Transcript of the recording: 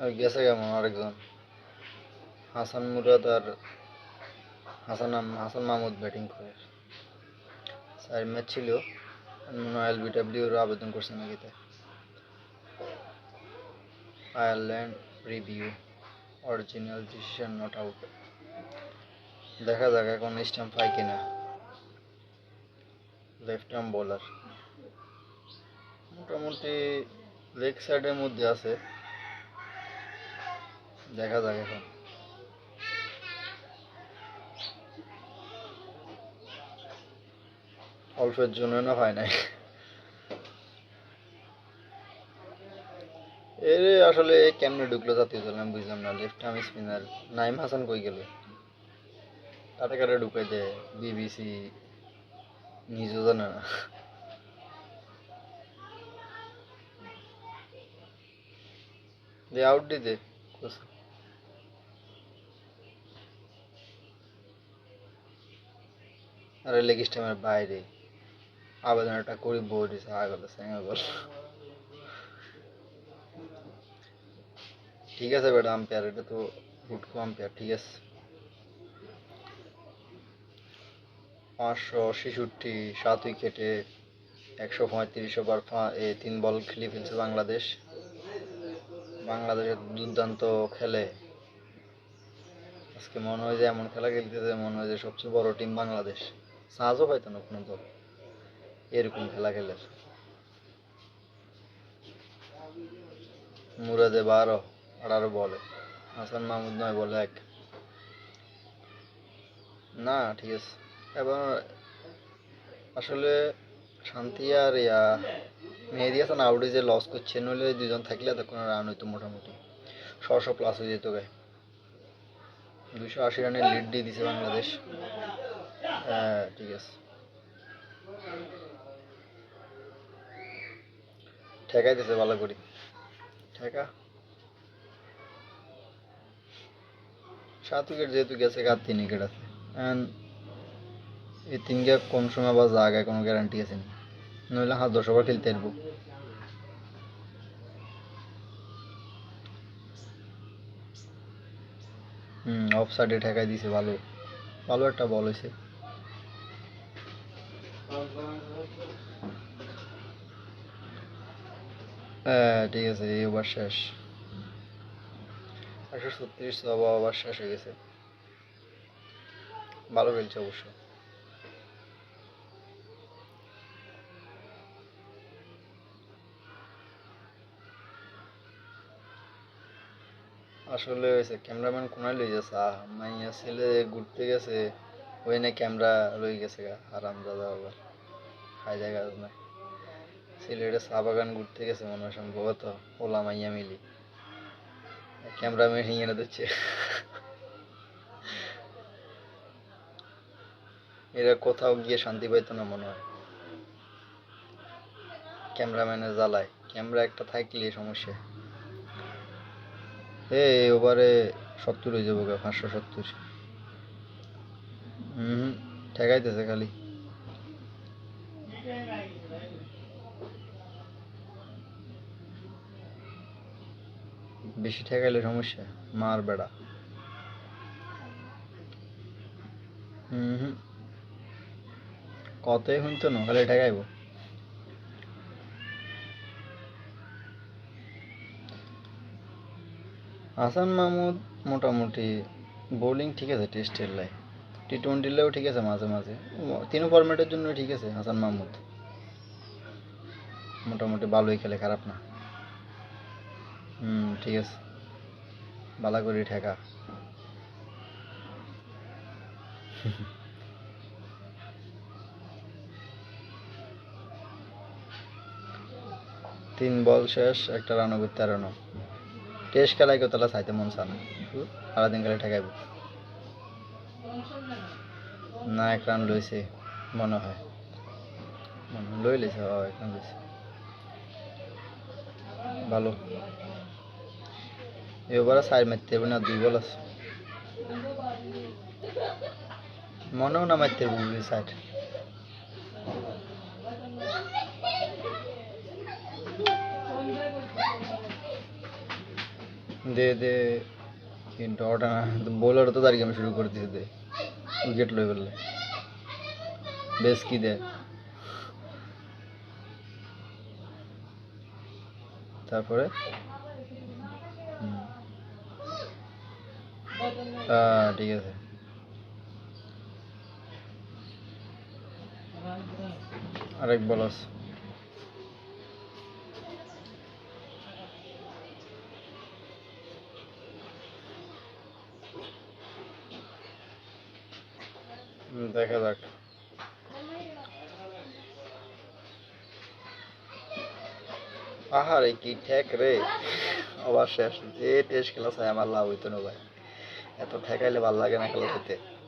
আর গেছে কেমন আরেকজন? হাসান মুরাদ আর হাসান হাসান মাহমুদ ব্যাটিং করে। চার ম্যাচ ছিল, মনে হয় এলবিডাব্লিউর আবেদন করছে নাকি Ireland review original decision not out দেখা যাক এখন স্টাম্প পাই কিনা। লেফট আর্ম বোলার মোটামুটি লেগ সাইডের মধ্যে আছে। দেখা যাক এখন। অল্পের জন্য না হয় নাই। এর আসলে কেমনে ঢুকলো জাতীয় দল আমি বুঝলাম না। Left arm spinner Naim Hasan কই গেল? কাটে কাটে ঢুকে দেয় বিবিসি নিজেও জানে না। দে আউট দি, দে। আরে লেগ স্টামের বাইরে। আবেদন একটা করি দিছে আগল সেঙ্গা ঠিক আছে বেটা আম্পায়ার এটা তো হুটকো আম্পায়ার ঠিক আছে। পাঁচশো ছেষট্টি, সাত উইকেটে একশো পঁয়ত্রিশ ওভার তিন বল খেলে ফেলছে বাংলাদেশ। বাংলাদেশের দুর্দান্ত খেলে। আজকে মনে হয় যে এমন খেলা খেলতেছে, মনে হয় যে সবচেয়ে বড় টিম বাংলাদেশ। সাহায্য পাইতো না কোনো দল। এরকম খেলা খেলে। মুরাদে বারো, আঠারো বলে। হাসান মাহমুদ নয় বলে এক। না, ঠিক আছে। এবার আসলে শান্তি আর ইয়া মেহেদি হাসান আউটে যে লস করছে, নইলে দুজন থাকলে এতক্ষণ রান হইতো মোটামুটি। ছশো প্লাস হয়ে যেত গে দুশো আশি রানের লিড দিয়ে দিছে বাংলাদেশ। হ্যাঁ ঠিক আছে। ঠেকাই দিছে ভালো করি। ঠেকা। সাত উইকেট যেহেতু গেছে আর তিন উইকেট আছে। এই তিন গে কোন সময় বা জায়গায় কোনো গ্যারান্টি আছে না? নইলে হাত দশ ওভার খেলতে পারব হুম অফ সাইডে ঠেকাই দিছে ভালো। ভালো একটা বল হয়েছে। হ্যাঁ ঠিক আছে, এই শেষ। একশো ছত্রিশ ওভার শেষ হয়ে গেছে। ভালো খেলছে অবশ্য। আসলে হয়েছে, ক্যামেরাম্যান কোনায় লই আহ, মাইয়া ছেলে ঘুরতে গেছে, ওই না ক্যামেরা লই গেছে গা আরাম দাদা আবার খাই সিলেটে চা বাগান ঘুরতে গেছে মনে হয় সম্ভবত, ওলা মাইয়া মিলি। ক্যামেরাম্যান হিঙে দিচ্ছে এরা কোথাও গিয়ে শান্তি পাইতো না মনে হয়। ক্যামেরাম্যানের জ্বালায়। ক্যামেরা একটা থাকলে সমস্যা। এ ওভারে সত্তর হয়ে যাব পাঁচশো সত্তর। হুম ঠেকাইতেছে খালি। বেশি ঠেকাইলে সমস্যা, মার বেড়া। হুম হুম কতই শুনতো না, খালি ঠেকাইব। হাসান মাহমুদ মোটামুটি বোলিং ঠিক আছে টেস্টের লাই। টি টোয়েন্টিলেও ঠিক আছে মাঝে মাঝে। তিনও ফরম্যাটের জন্য ঠিক আছে হাসান মাহমুদ। মোটামুটি ভালোই খেলে, খারাপ না। হুম, ঠিক আছে। বালা করি ঠেকা। তিন বল শেষ, একটা রানও করতে আর টেস্ট খেলায় কেউ চাইতে মন চা না। সারাদিন খেলে ঠেকাইব। না, এক রান লইছে, মনে হয়। মনে লই ও এক রান লইছে। ভালো। এবারে সাইড মারতে হবে না, দুই বল আছে। মনেও না মারতে হবে সাইড দে দে। কিন্তু ওটা বোলার তো দাঁড়িয়ে আমি শুরু করে দিয়েছে, দে। উইকেট লয়ে ফেললে বেশ কি দে? তারপরে? ঠিক আছে। আরেক বল আছে। দেখা যাক। আহারে, কি ঠেক রে? আবার শেষ। যে টেস্ট খেলা চাই আমার লাভ হইতো না ভাই। এত ঠেকাইলে ভালো লাগে না খেলা খেতে